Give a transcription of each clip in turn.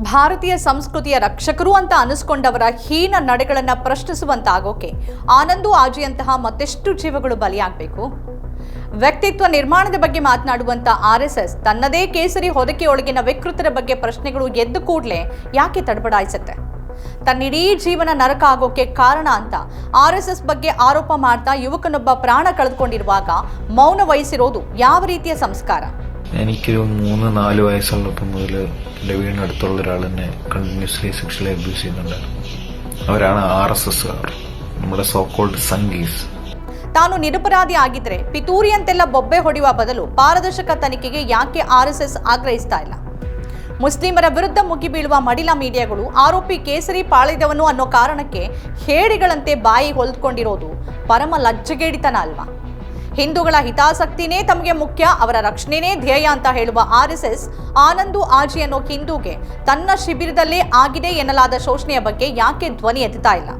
ಭಾರತೀಯ ಸಂಸ್ಕೃತಿಯ ರಕ್ಷಕರು ಅಂತ ಅನಿಸ್ಕೊಂಡವರ ಹೀನ ನಡೆಗಳನ್ನು ಪ್ರಶ್ನಿಸುವಂತಾಗೋಕೆ ಆನಂದು ಆಜಿಯಂತಹ ಮತ್ತೆಷ್ಟು ಜೀವಗಳು ಬಲಿಯಾಗಬೇಕು? ವ್ಯಕ್ತಿತ್ವ ನಿರ್ಮಾಣದ ಬಗ್ಗೆ ಮಾತನಾಡುವಂತ ಆರ್ ತನ್ನದೇ ಕೇಸರಿ ಹೊದಕೆಯೊಳಗಿನ ವಿಕೃತರ ಬಗ್ಗೆ ಪ್ರಶ್ನೆಗಳು ಎದ್ದು ಕೂಡಲೇ ಯಾಕೆ ತಡಬಡಾಯಿಸುತ್ತೆ? ತನ್ನಿಡೀ ಜೀವನ ನರಕ ಆಗೋಕೆ ಕಾರಣ ಅಂತ ಆರ್ ಬಗ್ಗೆ ಆರೋಪ ಮಾಡ್ತಾ ಯುವಕನೊಬ್ಬ ಪ್ರಾಣ ಕಳೆದುಕೊಂಡಿರುವಾಗ ಮೌನ ವಹಿಸಿರೋದು ಯಾವ ರೀತಿಯ ಸಂಸ್ಕಾರ? എനിക്കൊരു മൂന്ന് നാല് വയസ്സുള്ളപ്പം മുതൽ എൻ്റെ വീടിനടുത്തുള്ള ഒരാൾ എന്നെ കണ്ടിന്യൂസ്ലി സെക്ഷലി അബ്യൂസ് ചെയ്യുന്നുണ്ടായിരുന്നു അവരാണ് ആർ എസ് എസ്സുകാർ നമ്മുടെ സോക്കോൾഡ് സംഗീസ് ತಾನು ನಿರಪರಾಧಿ ಆಗಿದ್ರೆ ಪಿತೂರಿಯಂತೆಲ್ಲ ಬೊಬ್ಬೆ ಹೊಡೆಯುವ ಬದಲು ಪಾರದರ್ಶಕ ತನಿಖೆಗೆ ಯಾಕೆ ಆರ್ ಎಸ್ ಎಸ್ ಆಗ್ರಹಿಸ್ತಾ ಇಲ್ಲ ಮುಸ್ಲಿಮರ ವಿರುದ್ಧ ಮುಗಿಬೀಳುವ ಮಡಿಲ ಮೀಡಿಯಾಗಳು ಆರೋಪಿ ಕೇಸರಿ ಪಾಳಿದವನು ಅನ್ನೋ ಕಾರಣಕ್ಕೆ ಹೇಡಿಗಳಂತೆ ಬಾಯಿ ಹೊಲ್ಕೊಂಡಿರೋದು ಪರಮ ಲಜ್ಜಗೇಡಿತನ ಅಲ್ವಾ ಹಿಂದೂಗಳ ಹಿತಾಸಕ್ತಿನೇ ತಮಗೆ ಮುಖ್ಯ, ಅವರ ರಕ್ಷಣೆನೇ ಧ್ಯೇಯ ಅಂತ ಹೇಳುವ ಆರ್ ಎಸ್ ಎಸ್ ಆನಂದು ಆಜಿ ಅನ್ನೋ ಹಿಂದೂಗೆ ತನ್ನ ಶಿಬಿರದಲ್ಲೇ ಆಗಿದೆ ಎನ್ನಲಾದ ಶೋಷಣೆಯ ಬಗ್ಗೆ ಯಾಕೆ ಧ್ವನಿ ಎತ್ತುತ್ತಾ ಇಲ್ಲ?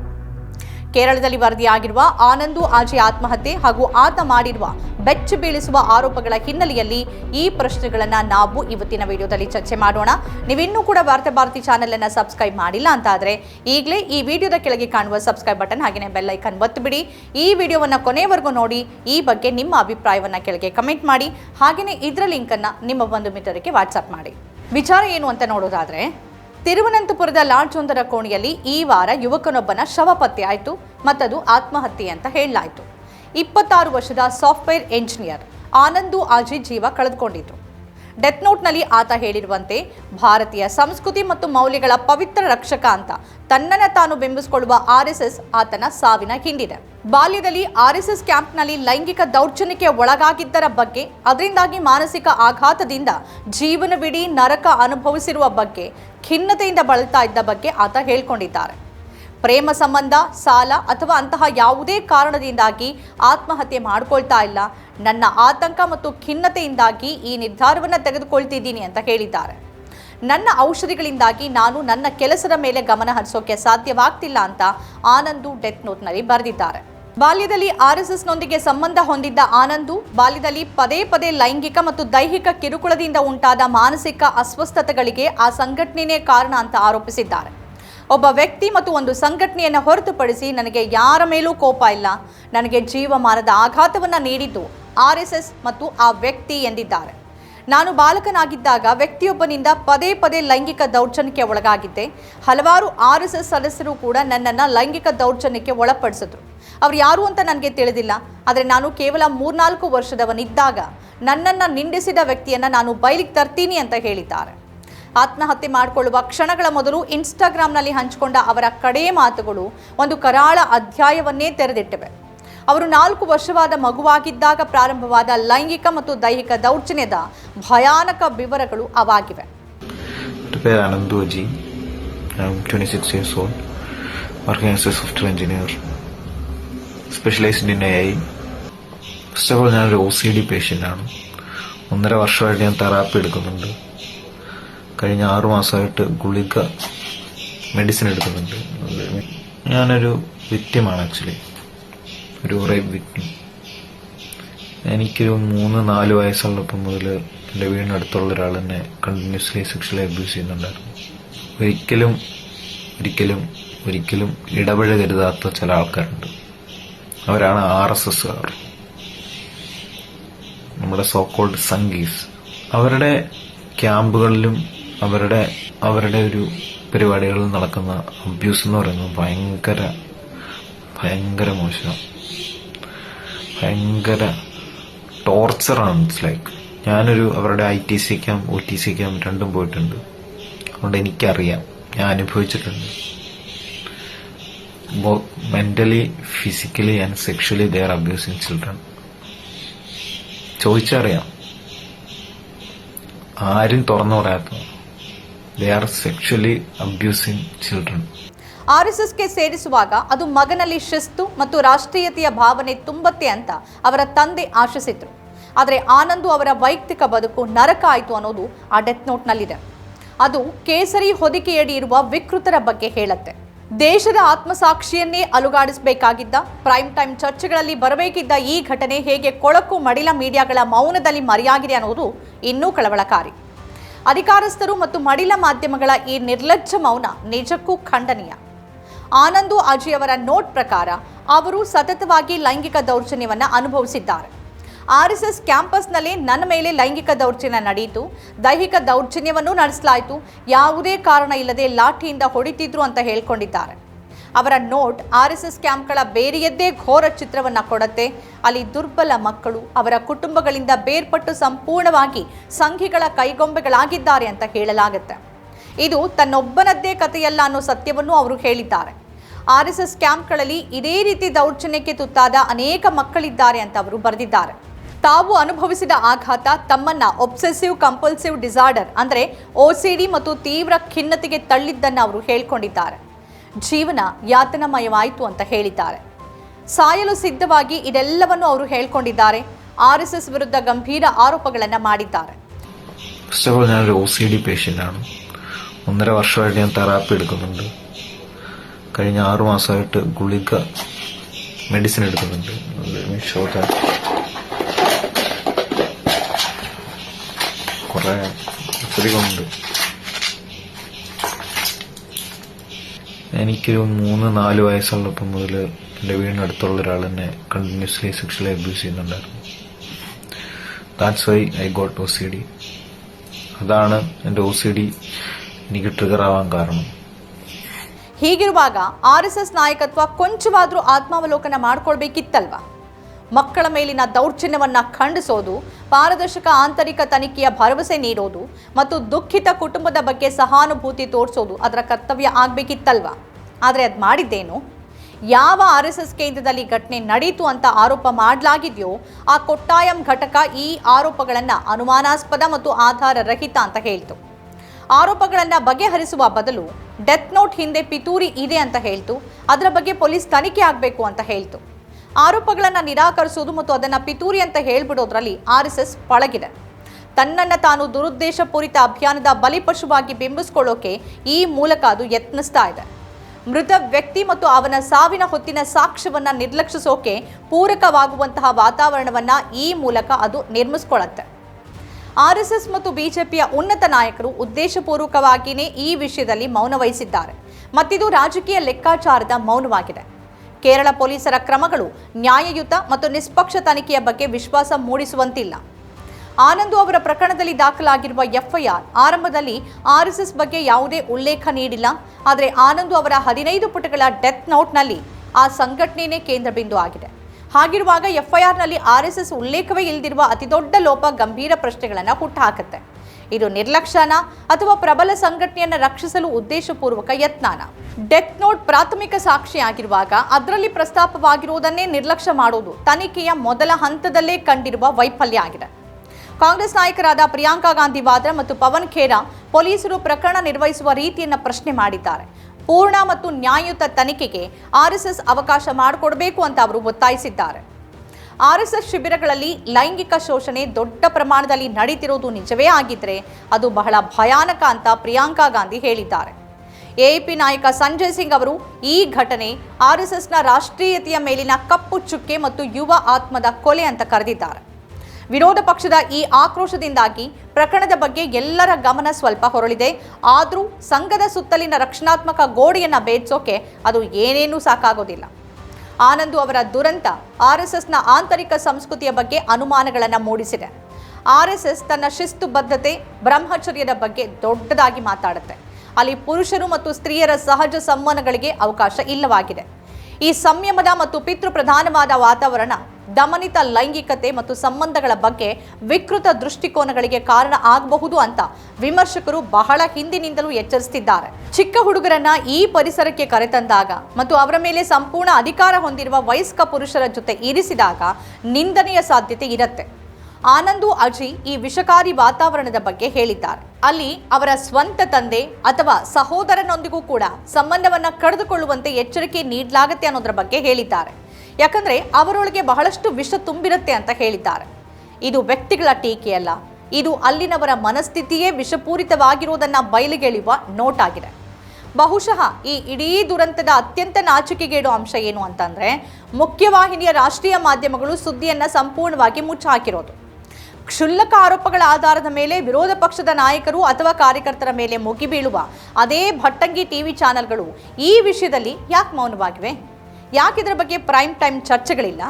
ಕೇರಳದಲ್ಲಿ ವರದಿಯಾಗಿರುವ ಆನಂದು ಆಜಿ ಆತ್ಮಹತ್ಯೆ ಹಾಗೂ ಆತ ಮಾಡಿರುವ ಬೆಚ್ಚ ಬೀಳಿಸುವ ಆರೋಪಗಳ ಹಿನ್ನೆಲೆಯಲ್ಲಿ ಈ ಪ್ರಶ್ನೆಗಳನ್ನು ನಾವು ಇವತ್ತಿನ ವಿಡಿಯೋದಲ್ಲಿ ಚರ್ಚೆ ಮಾಡೋಣ. ನೀವಿನ್ನೂ ಕೂಡ ವಾರ್ತೆ ಭಾರತಿ ಚಾನೆಲ್ ಅನ್ನ ಸಬ್ಸ್ಕ್ರೈಬ್ ಮಾಡಿಲ್ಲ ಅಂತ ಆದ್ರೆ ಈಗಲೇ ಈ ವಿಡಿಯೋದ ಕೆಳಗೆ ಕಾಣುವ ಸಬ್ಸ್ಕ್ರೈಬ್ ಬಟನ್ ಹಾಗೆಯೇ ಬೆಲ್ ಐಕನ್ ಒತ್ತಿಬಿಡಿ. ಈ ವಿಡಿಯೋವನ್ನ ಕೊನೆವರೆಗೂ ನೋಡಿ, ಈ ಬಗ್ಗೆ ನಿಮ್ಮ ಅಭಿಪ್ರಾಯವನ್ನ ಕೆಳಗೆ ಕಮೆಂಟ್ ಮಾಡಿ. ಹಾಗೆಯೇ ಇದರ ಲಿಂಕನ್ನು ನಿಮ್ಮ ಬಂಧು ಮಿತ್ರರಿಗೆ ವಾಟ್ಸಪ್ ಮಾಡಿ. ವಿಚಾರ ಏನು ಅಂತ ನೋಡೋದಾದ್ರೆ, ತಿರುವನಂತಪುರದ ಲಾಡ್ಜ್ ಒಂದರ ಕೋಣೆಯಲ್ಲಿ ಈ ವಾರ ಯುವಕನೊಬ್ಬನ ಶವ ಪತ್ತೆ ಆಯಿತು, ಮತ್ತದು ಆತ್ಮಹತ್ಯೆ ಅಂತ ಹೇಳಲಾಯಿತು. ಇಪ್ಪತ್ತಾರು ವರ್ಷದ ಸಾಫ್ಟ್ವೇರ್ ಎಂಜಿನಿಯರ್ ಆನಂದು ಆಜಿ ಜೀವ ಕಳೆದುಕೊಂಡಿದ್ರು. ಡೆತ್ ನೋಟ್ನಲ್ಲಿ ಆತ ಹೇಳಿರುವಂತೆ, ಭಾರತೀಯ ಸಂಸ್ಕೃತಿ ಮತ್ತು ಮೌಲ್ಯಗಳ ಪವಿತ್ರ ರಕ್ಷಕ ಅಂತ ತನ್ನನ್ನು ತಾನು ಬಿಂಬಿಸಿಕೊಳ್ಳುವ ಆರ್ಎಸ್ಎಸ್ ಎಸ್ ಎಸ್ ಆತನ ಸಾವಿನ ಹಿಂದಿದೆ ಬಾಲ್ಯದಲ್ಲಿ ಆರ್ ಎಸ್ ಎಸ್ ಕ್ಯಾಂಪ್ನಲ್ಲಿ ಲೈಂಗಿಕ ದೌರ್ಜನ್ಯಕ್ಕೆ ಒಳಗಾಗಿದ್ದರ ಬಗ್ಗೆ, ಅದರಿಂದಾಗಿ ಮಾನಸಿಕ ಆಘಾತದಿಂದ ಜೀವನವಿಡೀ ನರಕ ಅನುಭವಿಸಿರುವ ಬಗ್ಗೆ, ಖಿನ್ನತೆಯಿಂದ ಬಳಲ್ತಾ ಇದ್ದ ಬಗ್ಗೆ ಆತ ಹೇಳ್ಕೊಂಡಿದ್ದಾರೆ. ಪ್ರೇಮ ಸಂಬಂಧ, ಸಾಲ ಅಥವಾ ಅಂತಹ ಯಾವುದೇ ಕಾರಣದಿಂದಾಗಿ ಆತ್ಮಹತ್ಯೆ ಮಾಡಿಕೊಳ್ತಾ ಇಲ್ಲ. ನನ್ನ ಆತಂಕ ಮತ್ತು ಖಿನ್ನತೆಯಿಂದಾಗಿ ಈ ನಿರ್ಧಾರವನ್ನು ತೆಗೆದುಕೊಳ್ತಿದ್ದೀನಿ ಅಂತ ಹೇಳಿದ್ದಾರೆ. ನನ್ನ ಔಷಧಿಗಳಿಂದಾಗಿ ನಾನು ನನ್ನ ಕೆಲಸದ ಮೇಲೆ ಗಮನ ಹರಿಸೋಕೆ ಸಾಧ್ಯವಾಗ್ತಿಲ್ಲ ಅಂತ ಆನಂದು ಡೆತ್ ನೋಟ್ನಲ್ಲಿ ಬರೆದಿದ್ದಾರೆ. ಬಾಲ್ಯದಲ್ಲಿ ಆರ್ ಎಸ್ ಎಸ್ನೊಂದಿಗೆ ಸಂಬಂಧ ಹೊಂದಿದ್ದ ಆನಂದು ಬಾಲ್ಯದಲ್ಲಿ ಪದೇ ಪದೇ ಲೈಂಗಿಕ ಮತ್ತು ದೈಹಿಕ ಕಿರುಕುಳದಿಂದ ಉಂಟಾದ ಮಾನಸಿಕ ಅಸ್ವಸ್ಥತೆಗಳಿಗೆ ಆ ಸಂಘಟನೆಯೇ ಕಾರಣ ಅಂತ ಆರೋಪಿಸಿದ್ದಾರೆ. ಒಬ್ಬ ವ್ಯಕ್ತಿ ಮತ್ತು ಒಂದು ಸಂಘಟನೆಯನ್ನು ಹೊರತುಪಡಿಸಿ ನನಗೆ ಯಾರ ಮೇಲೂ ಕೋಪ ಇಲ್ಲ. ನನಗೆ ಜೀವಮಾನದ ಆಘಾತವನ್ನು ನೀಡಿದ್ದು ಆರ್ ಎಸ್ ಎಸ್ ಮತ್ತು ಆ ವ್ಯಕ್ತಿ ಎಂದಿದ್ದಾರೆ. ನಾನು ಬಾಲಕನಾಗಿದ್ದಾಗ ವ್ಯಕ್ತಿಯೊಬ್ಬನಿಂದ ಪದೇ ಪದೇ ಲೈಂಗಿಕ ದೌರ್ಜನ್ಯಕ್ಕೆ ಒಳಗಾಗಿದ್ದೆ. ಹಲವಾರು ಆರ್ ಎಸ್ ಎಸ್ ಸದಸ್ಯರು ಕೂಡ ನನ್ನನ್ನು ಲೈಂಗಿಕ ದೌರ್ಜನ್ಯಕ್ಕೆ ಒಳಪಡಿಸಿದ್ರು. ಅವ್ರು ಯಾರು ಅಂತ ನನಗೆ ತಿಳಿದಿಲ್ಲ. ಆದರೆ ನಾನು ಕೇವಲ ಮೂರ್ನಾಲ್ಕು ವರ್ಷದವನಿದ್ದಾಗ ನನ್ನನ್ನು ನಿಂದಿಸಿದ ವ್ಯಕ್ತಿಯನ್ನು ನಾನು ಬಯಲಿಗೆ ತರ್ತೀನಿ ಅಂತ ಹೇಳಿದ್ದಾರೆ. ಆತ್ಮಹತ್ಯೆ ಮಾಡಿಕೊಳ್ಳುವ ಕ್ಷಣಗಳ ಮೊದಲು ಇನ್ಸ್ಟಾಗ್ರಾಂನಲ್ಲಿ ಹಂಚಿಕೊಂಡ ಅವರ ಕಡೇ ಮಾತುಗಳು ಒಂದು ಕರಾಳ ಅಧ್ಯಾಯವನ್ನೇ ತೆರೆದಿಟ್ಟಿವೆ ಅವರು ನಾಲ್ಕು ವರ್ಷವಾದ ಮಗುವಾಗಿದ್ದಾಗ ಪ್ರಾರಂಭವಾದ ಲೈಂಗಿಕ ಮತ್ತು ದೈಹಿಕ ದೌರ್ಜನ್ಯದ ಭಯಾನಕ ವಿವರಗಳು ಅವಾಗಿವೆ എൻ്റെ പേര് Ananthu Aji I twenty six years old working as a software engineer specialised in A I first of all ഞാനൊരു ഒ സി ഡി പേഷ്യൻ്റാണ് ഒന്നര വർഷമായിട്ട് ഞാൻ തെറാപ്പി എടുക്കുന്നുണ്ട് കഴിഞ്ഞ ആറു മാസമായിട്ട് ഗുളിക മെഡിസിൻ എടുക്കുന്നുണ്ട്. ഞാനൊരു വിക്റ്റിമാണ് ആക്ച്വലി ഒരു റേപ്പ് വിക്റ്റിം എനിക്കൊരു മൂന്ന് നാല് വയസ്സുള്ളപ്പം മുതൽ എന്റെ വീടിനടുത്തുള്ള ഒരാൾ എന്നെ കണ്ടിന്യൂസ്ലി സെക്ഷലി അബ്യൂസ് ചെയ്യുന്നുണ്ടായിരുന്നു. ഒരിക്കലും ഒരിക്കലും ഒരിക്കലും ഇടപഴകരുതാത്ത ചില ആൾക്കാരുണ്ട്. അവരാണ് ആർ എസ് എസ്സുകാർ നമ്മുടെ സോക്കോൾഡ് സംഗീസ് അവരുടെ ക്യാമ്പുകളിലും അവരുടെ അവരുടെ ഒരു പരിപാടികളിൽ നടക്കുന്ന അബ്യൂസ് എന്ന് പറയുന്നത് ഭയങ്കര ഭയങ്കര മോശം. ഭയങ്കര ടോർച്ചറാണ് ഇറ്റ്സ് ലൈക്ക് ഞാനൊരു അവരുടെ I T C camp O T C camp രണ്ടും പോയിട്ടുണ്ട്. അതുകൊണ്ട് എനിക്കറിയാം. ഞാൻ അനുഭവിച്ചിട്ടുണ്ട്. Mentally physically and sexually they are abusing children ചോദിച്ചറിയാം. ആരും തുറന്നു പറയാത്ത they are sexually abusing children R S ಎಸ್ಗೆ ಸೇರಿಸುವಾಗ ಅದು ಮಗನಲ್ಲಿ ಶಿಸ್ತು ಮತ್ತು ರಾಷ್ಟ್ರೀಯತೆಯ ಭಾವನೆ ತುಂಬತ್ತೆ ಅಂತ ಅವರ ತಂದೆ ಆಶಿಸಿದ್ರು. ಆದರೆ ಆನಂದು ಅವರ ವೈಯಕ್ತಿಕ ಬದುಕು ನರಕ ಆಯಿತು ಅನ್ನೋದು ಆ ಡೆತ್ ನೋಟ್ನಲ್ಲಿದೆ. ಅದು ಕೇಸರಿ ಹೊದಿಕೆಯಡಿ ಇರುವ ವಿಕೃತರ ಬಗ್ಗೆ ಹೇಳುತ್ತೆ. ದೇಶದ ಆತ್ಮಸಾಕ್ಷಿಯನ್ನೇ ಅಲುಗಾಡಿಸಬೇಕಾಗಿದ್ದ ಪ್ರೈಮ್ ಟೈಮ್ ಚರ್ಚೆಗಳಲ್ಲಿ ಬರಬೇಕಿದ್ದ ಈ ಘಟನೆ ಹೇಗೆ ಕೊಳಕು ಮಡಿಲ ಮೀಡಿಯಾಗಳ ಮೌನದಲ್ಲಿ ಮರೆಯಾಗಿದೆ ಅನ್ನೋದು ಇನ್ನೂ ಕಳವಳಕಾರಿ. ಅಧಿಕಾರಸ್ಥರು ಮತ್ತು ಮಡಿಲ ಮಾಧ್ಯಮಗಳ ಈ ನಿರ್ಲಜ್ಜ ಮೌನ ನಿಜಕ್ಕೂ ಖಂಡನೀಯ. ಆನಂದು ಅಜಿಯವರ ನೋಟ್ ಪ್ರಕಾರ ಅವರು ಸತತವಾಗಿ ಲೈಂಗಿಕ ದೌರ್ಜನ್ಯವನ್ನು ಅನುಭವಿಸಿದ್ದಾರೆ. ಆರ್ಎಸ್ಎಸ್ ಕ್ಯಾಂಪಸ್ನಲ್ಲಿ ನನ್ನ ಮೇಲೆ ಲೈಂಗಿಕ ದೌರ್ಜನ್ಯ ನಡೆಯಿತು. ದೈಹಿಕ ದೌರ್ಜನ್ಯವನ್ನು ನಡೆಸಲಾಯಿತು. ಯಾವುದೇ ಕಾರಣ ಇಲ್ಲದೆ ಲಾಠಿಯಿಂದ ಹೊಡಿತಿದ್ರು ಅಂತ ಹೇಳ್ಕೊಂಡಿದ್ದಾರೆ. ಅವರ ನೋಟ್ ಆರ್ಎಸ್ಎಸ್ ಕ್ಯಾಂಪ್ಗಳ ಬೇರೆಯದ್ದೇ ಘೋರ ಚಿತ್ರವನ್ನು ಕೊಡತ್ತೆ. ಅಲ್ಲಿ ದುರ್ಬಲ ಮಕ್ಕಳು, ಅವರ ಕುಟುಂಬಗಳಿಂದ ಬೇರ್ಪಟ್ಟು ಸಂಪೂರ್ಣವಾಗಿ ಸಂಘಿಗಳ ಕೈಗೊಂಬೆಗಳಾಗಿದ್ದಾರೆ ಅಂತ ಹೇಳಲಾಗುತ್ತೆ. ಇದು ತನ್ನೊಬ್ಬನದ್ದೇ ಕಥೆಯಲ್ಲ ಅನ್ನೋ ಸತ್ಯವನ್ನು ಅವರು ಹೇಳಿದ್ದಾರೆ. ಆರ್ ಎಸ್ ಎಸ್ ಕ್ಯಾಂಪ್ಗಳಲ್ಲಿ ಇದೇ ರೀತಿ ದೌರ್ಜನ್ಯಕ್ಕೆ ತುತ್ತಾದ ಅನೇಕ ಮಕ್ಕಳಿದ್ದಾರೆ ಅಂತ ಅವರು ಬರೆದಿದ್ದಾರೆ. ತಾವು ಅನುಭವಿಸಿದ ಆಘಾತ ತಮ್ಮನ್ನ ಒಬ್ಸೆಸಿವ್ ಕಂಪಲ್ಸಿವ್ ಡಿಸಾರ್ಡರ್, ಅಂದರೆ ಡಿ ಮತ್ತು ತೀವ್ರ ಖಿನ್ನತೆಗೆ ತಳ್ಳಿದ್ದನ್ನು ಅವರು ಹೇಳ್ಕೊಂಡಿದ್ದಾರೆ. ಜೀವನ ಯಾತನಮಯವಾಯಿತು ಅಂತ ಹೇಳಿದ್ದಾರೆ ಸಾಯಲು ಸಿದ್ಧವಾಗಿ ಇದೆಲ್ಲವನ್ನು ಅವರು ಹೇಳ್ಕೊಂಡಿದ್ದಾರೆ ಆರ್ ಎಸ್ ಎಸ್ ವಿರುದ್ಧ ಗಂಭೀರ ಆರೋಪಗಳನ್ನು ಮಾಡಿದ್ದಾರೆ ഫസ്റ്റ് ഓഫ് ഓൾ ഞാനൊരു ഒ സി ഡി പേഷ്യൻ്റാണ് ഒന്നര വർഷമായിട്ട് ഞാൻ തെറാപ്പി എടുക്കുന്നുണ്ട് കഴിഞ്ഞ ആറു മാസമായിട്ട് ഗുളിക മെഡിസിൻ എടുക്കുന്നുണ്ട് ഷോർട്ട് കുറേ ഗുളികയുണ്ട് എനിക്കൊരു മൂന്ന് നാല് വയസ്സുള്ളപ്പം മുതൽ എൻ്റെ വീടിനടുത്തുള്ള ഒരാൾ എന്നെ കണ്ടിന്യൂസ്ലി സെക്ഷലി അബ്യൂസ് ചെയ്യുന്നുണ്ടായിരുന്നു that's why I got O C D അതാണ് എൻ്റെ ഒ സി ഡി എനിക്ക് ട്രിഗർ ആവാൻ കാരണം ಹೀಗಿರುವಾಗ ಆರ್ ಎಸ್ ಎಸ್ ನಾಯಕತ್ವ ಕೊಂಚವಾದ್ರೂ ಆತ್ಮಾವಲೋಕನ ಮಾಡ್ಕೊಳ್ಬೇಕಿತ್ತಲ್ವಾ ಮಕ್ಕಳ ಮೇಲಿನ ದೌರ್ಜನ್ಯವನ್ನ ಖಂಡಿಸೋದು ಪಾರದರ್ಶಕ ಆಂತರಿಕ ತನಿಖೆಯ ಭರವಸೆ ನೀಡೋದು ಮತ್ತು ದುಃಖಿತ ಕುಟುಂಬದ ಬಗ್ಗೆ ಸಹಾನುಭೂತಿ ತೋರಿಸೋದು ಅದರ ಕರ್ತವ್ಯ ಆಗ್ಬೇಕಿತ್ತಲ್ವಾ ಆದರೆ ಅದು ಮಾಡಿದ್ದೇನು? ಯಾವ ಆರ್ ಎಸ್ ಎಸ್ ಕೇಂದ್ರದಲ್ಲಿ ಘಟನೆ ನಡೀತು ಅಂತ ಆರೋಪ ಮಾಡಲಾಗಿದೆಯೋ, ಆ ಕೊಟ್ಟಾಯಂ ಘಟಕ ಈ ಆರೋಪಗಳನ್ನು ಅನುಮಾನಾಸ್ಪದ ಮತ್ತು ಆಧಾರ ರಹಿತ ಅಂತ ಹೇಳ್ತು. ಆರೋಪಗಳನ್ನು ಬಗೆಹರಿಸುವ ಬದಲು ಡೆತ್ ನೋಟ್ ಹಿಂದೆ ಪಿತೂರಿ ಇದೆ ಅಂತ ಹೇಳ್ತು. ಅದರ ಬಗ್ಗೆ ಪೊಲೀಸ್ ತನಿಖೆ ಆಗಬೇಕು ಅಂತ ಹೇಳ್ತು. ಆರೋಪಗಳನ್ನು ನಿರಾಕರಿಸುವುದು ಮತ್ತು ಅದನ್ನು ಪಿತೂರಿ ಅಂತ ಹೇಳ್ಬಿಡೋದ್ರಲ್ಲಿ ಆರ್ ಎಸ್ ಎಸ್ ಪಳಗಿದೆ. ತನ್ನನ್ನು ತಾನು ದುರುದ್ದೇಶಪೂರಿತ ಅಭಿಯಾನದ ಬಲಿಪಶುವಾಗಿ ಬಿಂಬಿಸ್ಕೊಳ್ಳೋಕೆ ಈ ಮೂಲಕ ಅದು ಯತ್ನಿಸ್ತಾ ಇದೆ. ಮೃತ ವ್ಯಕ್ತಿ ಮತ್ತು ಅವನ ಸಾವಿನ ಹೊತ್ತಿನ ಸಾಕ್ಷ್ಯವನ್ನ ನಿರ್ಲಕ್ಷಿಸೋಕೆ ಪೂರಕವಾಗುವಂತಹ ವಾತಾವರಣವನ್ನ ಈ ಮೂಲಕ ಅದು ನಿರ್ಮಿಸ್ಕೊಳ್ಳುತ್ತೆ. ಆರ್ಎಸ್ಎಸ್ ಮತ್ತು ಬಿಜೆಪಿಯ ಉನ್ನತ ನಾಯಕರು ಉದ್ದೇಶಪೂರ್ವಕವಾಗಿಯೇ ಈ ವಿಷಯದಲ್ಲಿ ಮೌನ ವಹಿಸಿದ್ದಾರೆ. ಮತ್ತಿದು ರಾಜಕೀಯ ಲೆಕ್ಕಾಚಾರದ ಮೌನವಾಗಿದೆ. ಕೇರಳ ಪೊಲೀಸರ ಕ್ರಮಗಳು ನ್ಯಾಯಯುತ ಮತ್ತು ನಿಷ್ಪಕ್ಷ ತನಿಖೆಯ ಬಗ್ಗೆ ವಿಶ್ವಾಸ ಮೂಡಿಸುವಂತಿಲ್ಲ. ಆನಂದು ಅವರ ಪ್ರಕರಣದಲ್ಲಿ ದಾಖಲಾಗಿರುವ ಎಫ್ಐಆರ್ ಆರಂಭದಲ್ಲಿ ಆರ್ಎಸ್ಎಸ್ ಬಗ್ಗೆ ಯಾವುದೇ ಉಲ್ಲೇಖ ನೀಡಿಲ್ಲ. ಆದರೆ ಆನಂದು ಅವರ ಹದಿನೈದು ಪುಟಗಳ ಡೆತ್ ನೋಟ್ನಲ್ಲಿ ಆ ಸಂಘಟನೆಯೇ ಕೇಂದ್ರ ಬಿಂದು ಆಗಿದೆ. ಹಾಗಿರುವಾಗ ಎಫ್ಐಆರ್ನಲ್ಲಿ ಆರ್ಎಸ್ಎಸ್ ಉಲ್ಲೇಖವೇ ಇಲ್ಲದಿರುವ ಅತಿದೊಡ್ಡ ಲೋಪ ಗಂಭೀರ ಪ್ರಶ್ನೆಗಳನ್ನು ಹುಟ್ಟುಹಾಕುತ್ತೆ ಇದು ನಿರ್ಲಕ್ಷ್ಯನ ಅಥವಾ ಪ್ರಬಲ ಸಂಘಟನೆಯನ್ನು ರಕ್ಷಿಸಲು ಉದ್ದೇಶಪೂರ್ವಕ ಯತ್ನಾನ? ಡೆತ್ ನೋಟ್ ಪ್ರಾಥಮಿಕ ಸಾಕ್ಷಿಯಾಗಿರುವಾಗ ಅದರಲ್ಲಿ ಪ್ರಸ್ತಾಪವಾಗಿರುವುದನ್ನೇ ನಿರ್ಲಕ್ಷ್ಯ ಮಾಡುವುದು ತನಿಖೆಯ ಮೊದಲ ಹಂತದಲ್ಲೇ ಕಂಡಿರುವ ವೈಫಲ್ಯ ಆಗಿದೆ. ಕಾಂಗ್ರೆಸ್ ನಾಯಕರಾದ ಪ್ರಿಯಾಂಕಾ ಗಾಂಧಿ ವಾದ್ರಾ ಮತ್ತು ಪವನ್ ಖೇರಾ ಪೊಲೀಸರು ಪ್ರಕರಣ ನಿರ್ವಹಿಸುವ ರೀತಿಯನ್ನು ಪ್ರಶ್ನೆ ಮಾಡಿದ್ದಾರೆ. ಪೂರ್ಣ ಮತ್ತು ನ್ಯಾಯಯುತ ತನಿಖೆಗೆ ಆರ್ಎಸ್ಎಸ್ ಅವಕಾಶ ಮಾಡಿಕೊಡಬೇಕು ಅಂತ ಅವರು ಒತ್ತಾಯಿಸಿದ್ದಾರೆ. ಆರ್ಎಸ್ಎಸ್ ಶಿಬಿರಗಳಲ್ಲಿ ಲೈಂಗಿಕ ಶೋಷಣೆ ದೊಡ್ಡ ಪ್ರಮಾಣದಲ್ಲಿ ನಡೀತಿರುವುದು ನಿಜವೇ ಆಗಿದ್ರೆ ಅದು ಬಹಳ ಭಯಾನಕ ಅಂತ ಪ್ರಿಯಾಂಕಾ ಗಾಂಧಿ ಹೇಳಿದ್ದಾರೆ. ಎಪಿ ನಾಯಕ ಸಂಜಯ್ ಸಿಂಗ್ ಅವರು ಈ ಘಟನೆ ಆರ್ಎಸ್ಎಸ್ನ ರಾಷ್ಟ್ರೀಯತೆಯ ಮೇಲಿನ ಕಪ್ಪು ಚುಕ್ಕೆ ಮತ್ತು ಯುವ ಆತ್ಮದ ಕೊಲೆ ಅಂತ ಕರೆದಿದ್ದಾರೆ. ವಿರೋಧ ಪಕ್ಷದ ಈ ಆಕ್ರೋಶದಿಂದಾಗಿ ಪ್ರಕರಣದ ಬಗ್ಗೆ ಎಲ್ಲರ ಗಮನ ಸ್ವಲ್ಪ ಹೊರಳಿದೆ. ಆದರೂ ಸಂಘದ ಸುತ್ತಲಿನ ರಕ್ಷಣಾತ್ಮಕ ಗೋಡೆಯನ್ನು ಭೇದಿಸೋಕೆ ಅದು ಏನೇನೂ ಸಾಕಾಗೋದಿಲ್ಲ. ಆನಂದು ಅವರ ದುರಂತ ಆರ್ಎಸ್ಎಸ್ನ ಆಂತರಿಕ ಸಂಸ್ಕೃತಿಯ ಬಗ್ಗೆ ಅನುಮಾನಗಳನ್ನು ಮೂಡಿಸಿದೆ. ಆರ್ಎಸ್ಎಸ್ ತನ್ನ ಶಿಸ್ತುಬದ್ಧತೆ ಬ್ರಹ್ಮಚರ್ಯದ ಬಗ್ಗೆ ದೊಡ್ಡದಾಗಿ ಮಾತಾಡುತ್ತೆ. ಅಲ್ಲಿ ಪುರುಷರು ಮತ್ತು ಸ್ತ್ರೀಯರ ಸಹಜ ಸಂವಹನಗಳಿಗೆ ಅವಕಾಶ ಇಲ್ಲವಾಗಿದೆ. ಈ ಸಂಯಮದ ಮತ್ತು ಪಿತೃ ಪ್ರಧಾನವಾದ ವಾತಾವರಣ ದಮನಿತ ಲೈಂಗಿಕತೆ ಮತ್ತು ಸಂಬಂಧಗಳ ಬಗ್ಗೆ ವಿಕೃತ ದೃಷ್ಟಿಕೋನಗಳಿಗೆ ಕಾರಣ ಆಗಬಹುದು ಅಂತ ವಿಮರ್ಶಕರು ಬಹಳ ಹಿಂದಿನಿಂದಲೂ ಎಚ್ಚರಿಸುತ್ತಿದ್ದಾರೆ ಚಿಕ್ಕ ಹುಡುಗರನ್ನ ಈ ಪರಿಸರಕ್ಕೆ ಕರೆತಂದಾಗ ಮತ್ತು ಅವರ ಮೇಲೆ ಸಂಪೂರ್ಣ ಅಧಿಕಾರ ಹೊಂದಿರುವ ವಯಸ್ಕ ಪುರುಷರ ಜೊತೆ ಇರಿಸಿದಾಗ ನಿಂದನೆಯ ಸಾಧ್ಯತೆ ಇರುತ್ತೆ. ಆನಂದು ಅಜಿ ಈ ವಿಷಕಾರಿ ವಾತಾವರಣದ ಬಗ್ಗೆ ಹೇಳಿದ್ದಾರೆ. ಅಲ್ಲಿ ಅವರ ಸ್ವಂತ ತಂದೆ ಅಥವಾ ಸಹೋದರನೊಂದಿಗೂ ಕೂಡ ಸಂಬಂಧವನ್ನ ಕಳೆದುಕೊಳ್ಳುವಂತೆ ಎಚ್ಚರಿಕೆ ನೀಡಲಾಗುತ್ತೆ ಅನ್ನೋದ್ರ ಬಗ್ಗೆ ಹೇಳಿದ್ದಾರೆ. ಯಾಕಂದ್ರೆ ಅವರೊಳಗೆ ಬಹಳಷ್ಟು ವಿಷ ತುಂಬಿರುತ್ತೆ ಅಂತ ಹೇಳಿದ್ದಾರೆ. ಇದು ವ್ಯಕ್ತಿಗಳ ಟೀಕೆಯಲ್ಲ. ಇದು ಅಲ್ಲಿನವರ ಮನಸ್ಥಿತಿಯೇ ವಿಷಪೂರಿತವಾಗಿರುವುದನ್ನ ಬಯಲಿಗೆಳೆಯುವ ನೋಟ್ ಆಗಿದೆ ಬಹುಶಃ ಈ ಇಡೀ ದುರಂತದ ಅತ್ಯಂತ ನಾಚಿಕೆಗೇಡು ಅಂಶ ಏನು ಅಂತಂದ್ರೆ, ಮುಖ್ಯವಾಹಿನಿಯ ರಾಷ್ಟ್ರೀಯ ಮಾಧ್ಯಮಗಳು ಸುದ್ದಿಯನ್ನ ಸಂಪೂರ್ಣವಾಗಿ ಮುಚ್ಚಾಕಿರೋದು. ಕ್ಷುಲ್ಲಕ ಆರೋಪಗಳ ಆಧಾರದ ಮೇಲೆ ವಿರೋಧ ಪಕ್ಷದ ನಾಯಕರು ಅಥವಾ ಕಾರ್ಯಕರ್ತರ ಮೇಲೆ ಮುಗಿಬೀಳುವ ಅದೇ ಭಟ್ಟಂಗಿ ಟಿವಿ ಚಾನೆಲ್ಗಳು ಈ ವಿಷಯದಲ್ಲಿ ಯಾಕೆ ಮೌನವಾಗಿವೆ? ಯಾಕೆ ಇದರ ಬಗ್ಗೆ ಪ್ರೈಮ್ ಟೈಮ್ ಚರ್ಚೆಗಳಿಲ್ಲ?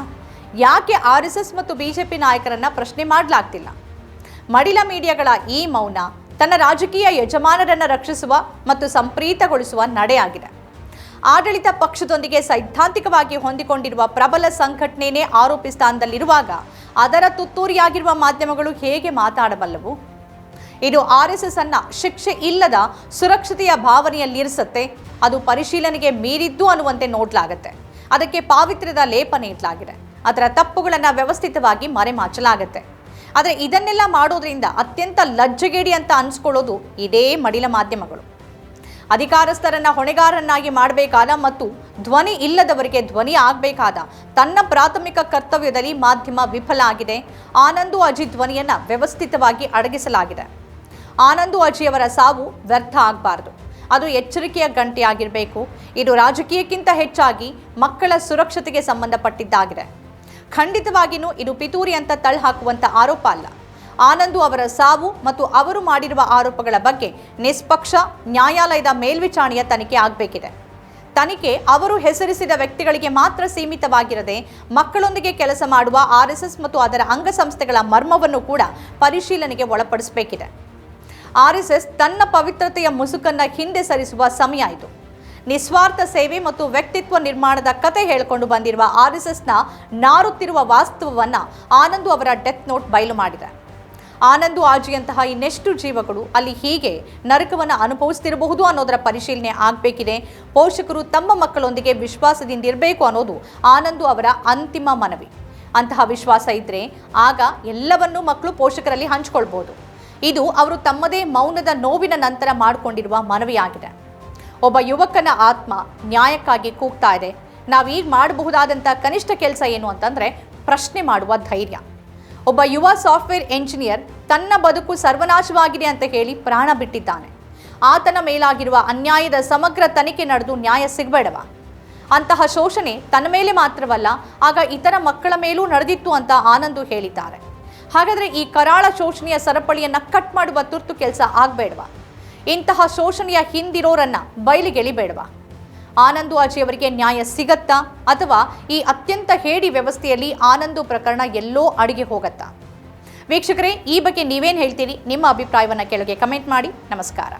ಯಾಕೆ ಆರ್ ಎಸ್ ಎಸ್ ಮತ್ತು ಬಿ ಜೆ ಪಿ ನಾಯಕರನ್ನ ಪ್ರಶ್ನೆ ಮಾಡಲಾಗ್ತಿಲ್ಲ? ಮಡಿಲ ಮೀಡಿಯಾಗಳ ಈ ಮೌನ ತನ್ನ ರಾಜಕೀಯ ಯಜಮಾನರನ್ನ ರಕ್ಷಿಸುವ ಮತ್ತು ಸಂಪ್ರೀತಗೊಳಿಸುವ ನಡೆಯಾಗಿದೆ. ಆಡಳಿತ ಪಕ್ಷದೊಂದಿಗೆ ಸೈದ್ಧಾಂತಿಕವಾಗಿ ಹೊಂದಿಕೊಂಡಿರುವ ಪ್ರಬಲ ಸಂಘಟನೆಯೇ ಆರೋಪಿ ಸ್ಥಾನದಲ್ಲಿರುವಾಗ ಅದರ ತುತ್ತೂರಿಯಾಗಿರುವ ಮಾಧ್ಯಮಗಳು ಹೇಗೆ ಮಾತಾಡಬಲ್ಲವು? ಇದು ಆರ್ ಎಸ್ ಎಸ್ ಅನ್ನ ಶಿಕ್ಷೆ ಇಲ್ಲದ ಸುರಕ್ಷತೆಯ ಭಾವನೆಯಲ್ಲಿರಿಸುತ್ತೆ, ಅದು ಪರಿಶೀಲನೆಗೆ ಮೀರಿದ್ದು ಅನ್ನುವಂತೆ ನೋಡ್ಲಾಗತ್ತೆ. ಅದಕ್ಕೆ ಪಾವಿತ್ರ್ಯದ ಲೇಪನ ಇಡಲಾಗಿದೆ. ಅದರ ತಪ್ಪುಗಳನ್ನು ವ್ಯವಸ್ಥಿತವಾಗಿ ಮರೆಮಾಚಲಾಗತ್ತೆ. ಆದರೆ ಇದನ್ನೆಲ್ಲ ಮಾಡೋದ್ರಿಂದ ಅತ್ಯಂತ ಲಜ್ಜೆಗೇಡಿ ಅಂತ ಅನ್ಸ್ಕೊಳ್ಳೋದು ಇದೇ ಮಡಿಲ ಮಾಧ್ಯಮಗಳು. ಅಧಿಕಾರಸ್ಥರನ್ನ ಹೊಣೆಗಾರನ್ನಾಗಿ ಮಾಡಬೇಕಾದ ಮತ್ತು ಧ್ವನಿ ಇಲ್ಲದವರಿಗೆ ಧ್ವನಿ ಆಗಬೇಕಾದ ತನ್ನ ಪ್ರಾಥಮಿಕ ಕರ್ತವ್ಯದಲ್ಲಿ ಮಾಧ್ಯಮ ವಿಫಲ ಆಗಿದೆ. ಆನಂದು ಅಜಿ ಧ್ವನಿಯನ್ನು ವ್ಯವಸ್ಥಿತವಾಗಿ ಅಡಗಿಸಲಾಗಿದೆ. ಆನಂದು ಅಜಿಯವರ ಸಾವು ವ್ಯರ್ಥ ಆಗಬಾರ್ದು. ಅದು ಎಚ್ಚರಿಕೆಯ ಗಂಟೆಯಾಗಿರಬೇಕು. ಇದು ರಾಜಕೀಯಕ್ಕಿಂತ ಹೆಚ್ಚಾಗಿ ಮಕ್ಕಳ ಸುರಕ್ಷತೆಗೆ ಸಂಬಂಧಪಟ್ಟಿದ್ದಾಗಿದೆ. ಖಂಡಿತವಾಗಿಯೂ ಇದು ಪಿತೂರಿ ಅಂತ ತಳ್ಳಹಾಕುವಂಥ ಆರೋಪ ಅಲ್ಲ. ಆನಂದು ಅವರ ಸಾವು ಮತ್ತು ಅವರು ಮಾಡಿರುವ ಆರೋಪಗಳ ಬಗ್ಗೆ ನಿಷ್ಪಕ್ಷ ನ್ಯಾಯಾಲಯದ ಮೇಲ್ವಿಚಾರಣೆಯ ತನಿಖೆ ಆಗಬೇಕಿದೆ. ತನಿಖೆ ಅವರು ಹೆಸರಿಸಿದ ವ್ಯಕ್ತಿಗಳಿಗೆ ಮಾತ್ರ ಸೀಮಿತವಾಗಿರದೆ ಮಕ್ಕಳೊಂದಿಗೆ ಕೆಲಸ ಮಾಡುವ ಆರ್ಎಸ್ಎಸ್ ಮತ್ತು ಅದರ ಅಂಗಸಂಸ್ಥೆಗಳ ಮರ್ಮವನ್ನು ಕೂಡ ಪರಿಶೀಲನೆಗೆ ಒಳಪಡಿಸಬೇಕಿದೆ. ಆರ್ಎಸ್ಎಸ್ ತನ್ನ ಪವಿತ್ರತೆಯ ಮುಸುಕನ್ನ ಹಿಂದೆ ಸರಿಸುವ ಸಮಯ ಇದು. ನಿಸ್ವಾರ್ಥ ಸೇವೆ ಮತ್ತು ವ್ಯಕ್ತಿತ್ವ ನಿರ್ಮಾಣದ ಕತೆ ಹೇಳಿಕೊಂಡು ಬಂದಿರುವ ಆರ್ಎಸ್ಎಸ್ನ ನಾರುತ್ತಿರುವ ವಾಸ್ತವವನ್ನು ಆನಂದು ಅವರ ಡೆತ್ ನೋಟ್ ಬಯಲು ಮಾಡಿದೆ. ಆನಂದು ಆಜಿಯಂತಹ ಇನ್ನೆಷ್ಟು ಜೀವಗಳು ಅಲ್ಲಿ ಹೀಗೆ ನರಕವನ್ನು ಅನುಭವಿಸ್ತಿರಬಹುದು ಅನ್ನೋದರ ಪರಿಶೀಲನೆ ಆಗಬೇಕಿದೆ. ಪೋಷಕರು ತಮ್ಮ ಮಕ್ಕಳೊಂದಿಗೆ ವಿಶ್ವಾಸದಿಂದ ಇರಬೇಕು ಅನ್ನೋದು ಆನಂದು ಅವರ ಅಂತಿಮ ಮನವಿ. ಅಂತಹ ವಿಶ್ವಾಸ ಇದ್ದರೆ ಆಗ ಎಲ್ಲವನ್ನೂ ಮಕ್ಕಳು ಪೋಷಕರಲ್ಲಿ ಹಂಚ್ಕೊಳ್ಬೋದು. ಇದು ಅವರು ತಮ್ಮದೇ ಮೌನದ ನೋವಿನ ನಂತರ ಮಾಡಿಕೊಂಡಿರುವ ಮನವಿಯಾಗಿದೆ. ಒಬ್ಬ ಯುವಕನ ಆತ್ಮ ನ್ಯಾಯಕ್ಕಾಗಿ ಕೂಗ್ತಾ ಇದೆ. ನಾವೀಗ ಮಾಡಬಹುದಾದಂಥ ಕನಿಷ್ಠ ಕೆಲಸ ಏನು ಅಂತಂದರೆ ಪ್ರಶ್ನೆ ಮಾಡುವ ಧೈರ್ಯ. ಒಬ್ಬ ಯುವ ಸಾಫ್ಟ್ವೇರ್ ಎಂಜಿನಿಯರ್ ತನ್ನ ಬದುಕು ಸರ್ವನಾಶವಾಗಿದೆ ಅಂತ ಹೇಳಿ ಪ್ರಾಣ ಬಿಟ್ಟಿದ್ದಾನೆ. ಆತನ ಮೇಲಾಗಿರುವ ಅನ್ಯಾಯದ ಸಮಗ್ರ ತನಿಖೆ ನಡೆದು ನ್ಯಾಯ ಸಿಗಬೇಡವ. ಅಂತಹ ಶೋಷಣೆ ತನ್ನ ಮೇಲೆ ಮಾತ್ರವಲ್ಲ, ಆಗ ಇತರ ಮಕ್ಕಳ ಮೇಲೂ ನಡೆದಿತ್ತು ಅಂತ ಆನಂದು ಹೇಳಿದ್ದಾರೆ. ಹಾಗಾದ್ರೆ ಈ ಕರಾಳ ಶೋಷಣೆಯ ಸರಪಳಿಯನ್ನು ಕಟ್ ಮಾಡುವ ತುರ್ತು ಕೆಲಸ ಆಗ್ಬೇಡವಾ? ಇಂತಹ ಶೋಷಣೆಯ ಹಿಂದಿರೋರನ್ನ ಬಯಲಿಗೆಳಿಬೇಡವಾ? ಆನಂದು ಆಜಿಯವರಿಗೆ ನ್ಯಾಯ ಸಿಗತ್ತಾ? ಅಥವಾ ಈ ಅತ್ಯಂತ ಹೇಡಿ ವ್ಯವಸ್ಥೆಯಲ್ಲಿ ಆನಂದು ಪ್ರಕರಣ ಎಲ್ಲೋ ಅಡಿಗೆ ಹೋಗತ್ತಾ? ವೀಕ್ಷಕರೇ, ಈ ಬಗ್ಗೆ ನೀವೇನು ಹೇಳ್ತೀರಿ? ನಿಮ್ಮ ಅಭಿಪ್ರಾಯವನ್ನು ಕೆಳಗೆ ಕಮೆಂಟ್ ಮಾಡಿ. ನಮಸ್ಕಾರ.